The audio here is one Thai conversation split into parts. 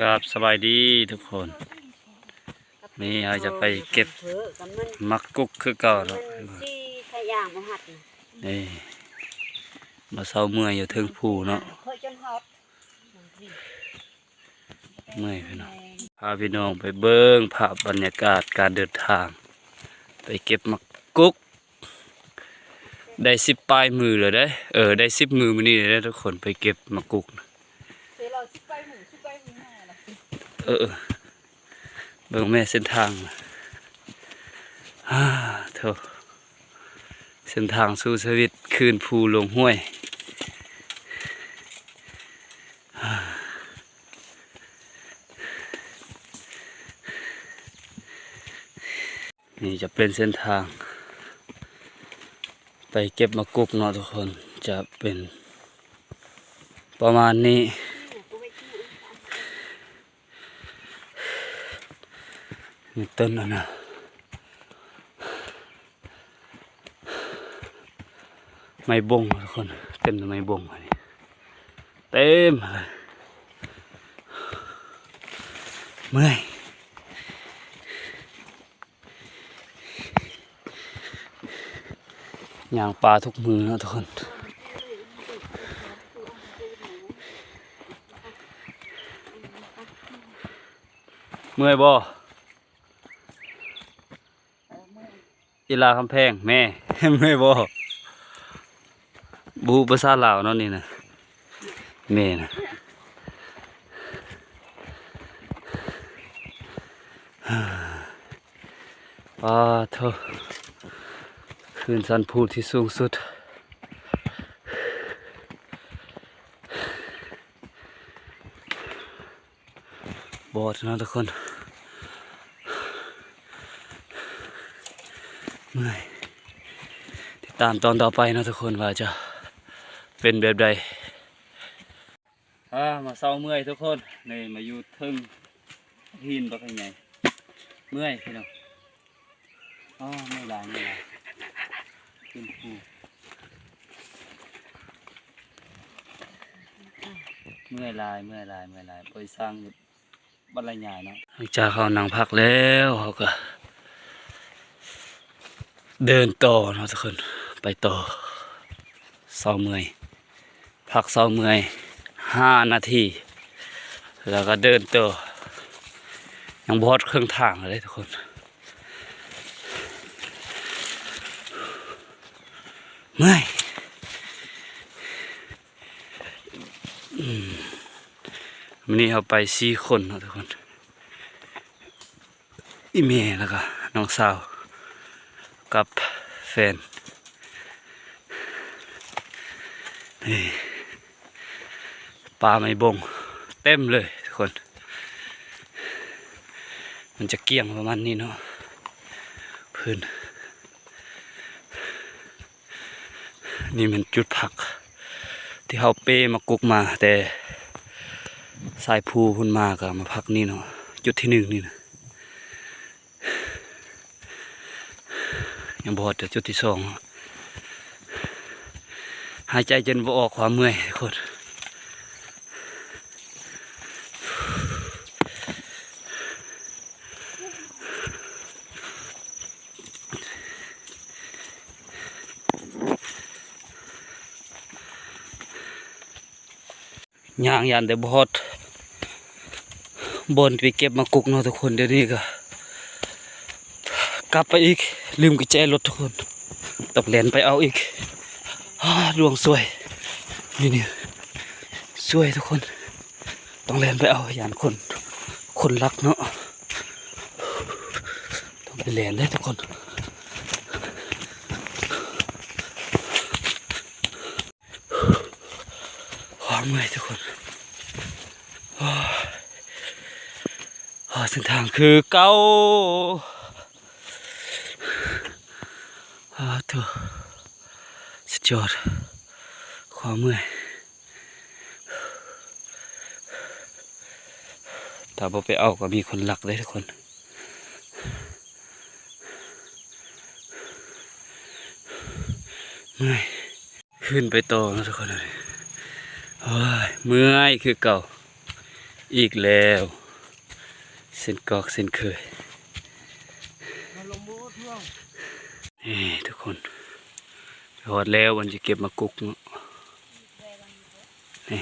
กับสบายดีทุกคน นี่เราจะไปเก็บเผลอกับมันมักกุกคือเก่าเนาะมันซี่ขยางมาหัดน่ะนี่มาเศร้าเมื่อยอยู่เทิงภูเนาะเคยจนฮอตเมื่อยพี่น้องพาพี่น้องไปเบิ้งภาพบรรยากาศการเดินทาง ไปเก็บมักกุก ได้สิบปลายมือเลยได้อเออได้สิบมือมานี่เลยได้อทุกคนไปเก็บมักกุกนะ เดี๋ยวเราสิไปหมูสิไปหมูหน้าล่ะ เออเบิ่งแม่เส้นทางฮ่าเถอะเส้นทางสู่ชีวิตคืนภูลงห้วยนี่จะเป็นเส้นทาง ไปเก็บมะกุกเนาะทุกคนจะเป็น ประมาณนี้ มีต้นแล้วนะไม้บงทุกคนเต็มเลยไม้บงอันนี้เต็มเลยเมื่อยย่างปลาทุกมือนะทุกคนเมื่อยบ่ อีลาคำแพงแม่แม่บ่บูภาษาลาวเนาะนี่นะแม่นะป้าเถอะคืนสันพูดที่สูงสุดบอดนะทุกคน เมื่อย ติดตามตอนต่อไปนะทุกคนว่าจะเป็นแบบใดอ่ามาเศร้าเมื่อยทุกคนนี่มาอยู่เทึงหินบักใหญ่เมื่อยพี่น้องอ๋อไม่หลายไม่หลายขึ้นภูเมื่อยหลายเมื่อยหลายเมื่อยหลายไปสร้างบรรยายเนาะหลังจากเขานั่งพักแล้วเขาก็ เดินต่อเนาะทุกคนไปต่อเศร้าเมื่อยพักเศร้าเมื่อยห้านาที แล้วก็เดินต่อยังบอดเครื่องทางเลยทุกคน เมื่อยอืมวันนี้เราไปสี่คนเนาะทุกคนอีเมแล้วก็น้องสาว กับแฟนนี่ปลาไม่บง เต็มเลยทุกคน มันจะเกลี้ยงประมาณนี้เนาะพื้น นี่มันจุดพัก ที่เขาเป้มากุกมาแต่สายภูพุ่นมาก็มาพักนี่เนาะจุดที่หนึ่งนี่นะ ยังบอดแต่จุดที่สองหายใจจนบ่ออกความเมื่อยทุกคนย่างยันแต่บอดบนไปเก็บมากุกเนาะทุกคนเดี๋ยวนี้ก็ กลับไปอีกลืมกุญแจรถทุกคนต้องเลนไปเอาอีกอ้าดวงสวยนี่นี่สวยทุกคน ต้องเลนไปเอาอย่างคน คนรักเนาะต้องไปเลนได้ทุกคนความเมื่อยทุกคนอ้ยโอ้ยเส้นทางคือเก้า อาเถอะสุดยอดความเมื่อยถ้าบ่ไปเอาก็มีคนหลักเลยทุกคน เมื่อย ขึ้นไปต่อนะทุกคนเลยโอ้ยเมื่อยคือเก่า อีกแล้ว เส้นกอกเส้นเคยนี่ทุกคนไป หอดแล้ววันจะเก็บมากุกเนาะนี่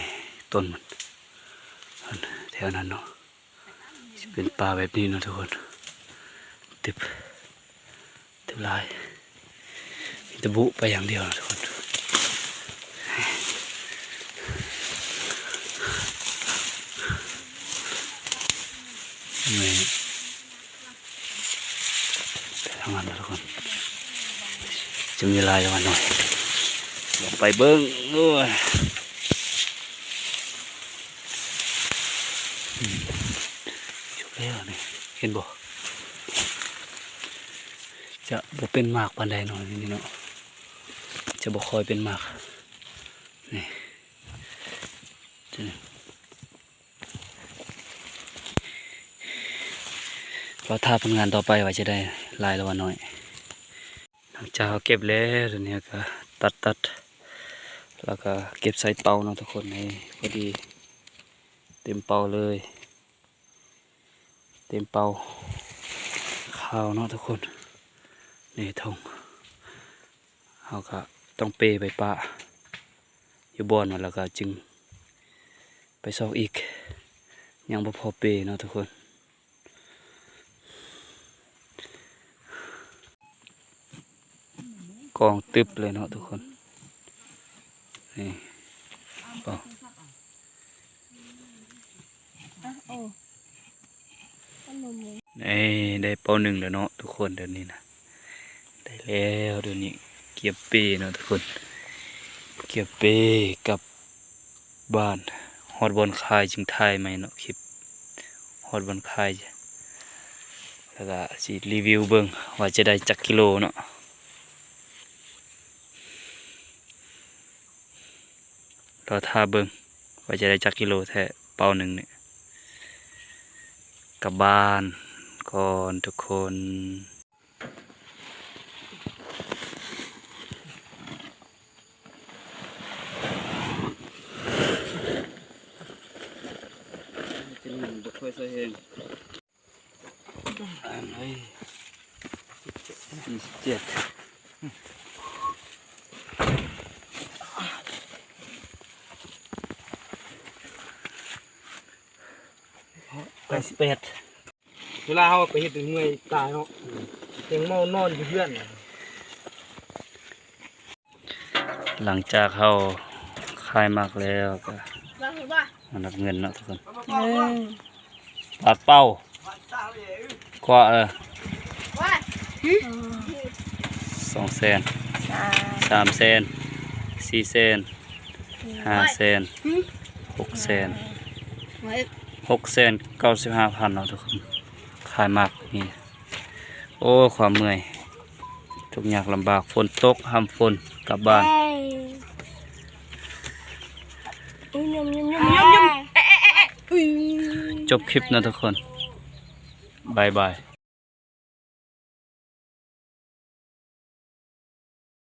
ต้นมันแถวนั้นเนาะเป็นป่าแบบนี้นะทุกคนติบติบลายมีตะบุไปอย่างเดียวนะทุกคนนี่ทำงานแล้วทุกคน จะมีลายกันหน่อยลงไปเบิ้งด้วยชุบแล้วนี่เห็นบ่จะบ่เป็นหมากปานใดหน่อยนี่เนาะจะบ่คอยเป็นหมากนี่จะเราท่าผลงานต่อไปว่าจะได้ลายละวันน้อย จากเก็บแล้วทีนี้ก็ตัดตัดแล้วก็เก็บใส่เป่าเนาะทุกคนในพอดี เต็มเป่าเลย เต็มเป่าข้าวเนาะทุกคนนี่ทงเราก็ต้องเปไปปะอยู่บอนมาแล้วก็จึง ไปซอกอีก ยังบ่พอเปเนาะทุกคน กองตึบเลยเนาะทุกคน นี่เปล่านี่ได้เป้าหนึ่งแล้วเนาะทุกคนเดี๋ยวนี้นะได้แล้วเดี๋ยวนี้เกียบเป้เนาะทุกคน เกียบเป้กับบ้านฮอดบอลคายจึงถ่ายไหมเนาะคลิปฮอดบอลคายจ้ะแล้วก็สิรีวิวเบิ่งว่าจะได้จักกิโลเนาะ รอท่าเบิงว่าจะได้จักกิโลแท้เป้าหนึ่งเนี่ยกลับบ้านก่อนทุกคนจะหนึ่งบุกค่อยใส่เองอันนี้ยี่สิบเจ็ด แปด สิบแปดเวลาเขาไปเห็ดเป็นเมื่อยตายเนาะยังเมานอนอยู่เพื่อนหลังจากเขาคลายมากแล้วก็ว่าคือว่ามานับเงินเนาะทุกคนปาดเป้ากว่าเออว่าสองแสนสามแสนสี่แสนห้าแสนหกแสนไว้ หกแสนเก้าสิบห้าพันเนาะทุกคนขายมากนี่โอ้ความเมื่อยทุกอย่างลำบากฝนตกห้ามฝนกลับบ้านจบคลิปนะทุกคนบายบาย